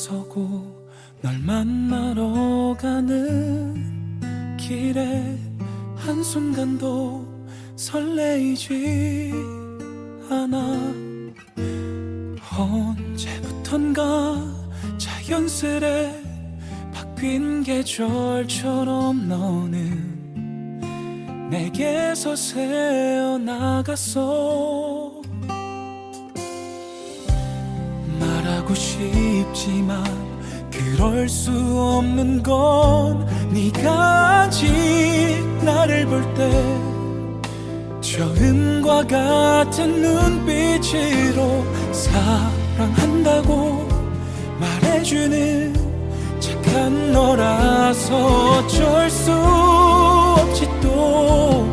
나서고 널 만나러 가는 길에 한순간도 설레이지 않아. 언제부턴가 자연스레 바뀐 계절처럼 너는 내게서 새어나갔어 하고 싶지만 그럴 수 없는 건 네가 아직 나를 볼 때 처음과 같은 눈빛으로 사랑한다고 말해주는 착한 너라서 어쩔 수 없지 또.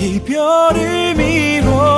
이별을 미뤄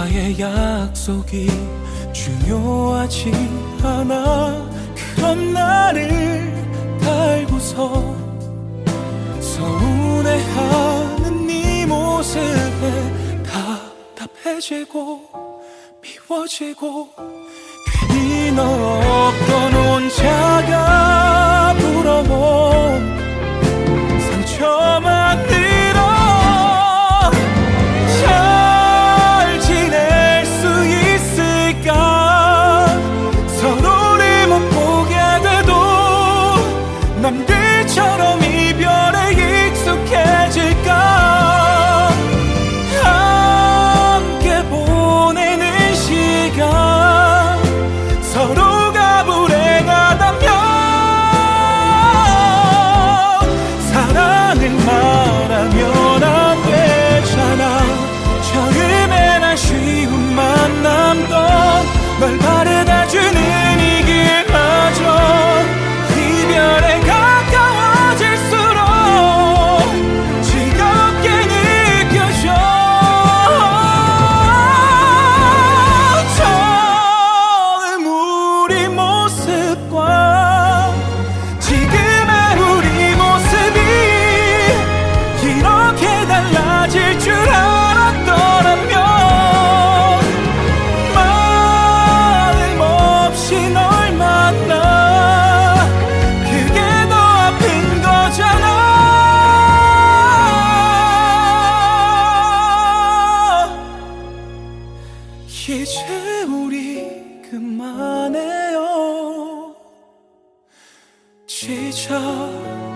너와의 약속이 중요하지 않아. 그런 나를 달고서 서운해하는 네 모습에 답답해지고 미워지고 괜히 너 말하면 안 되잖아. 처음에 난 쉬운 만남도 널 이제 우리 그만해요. 지쳐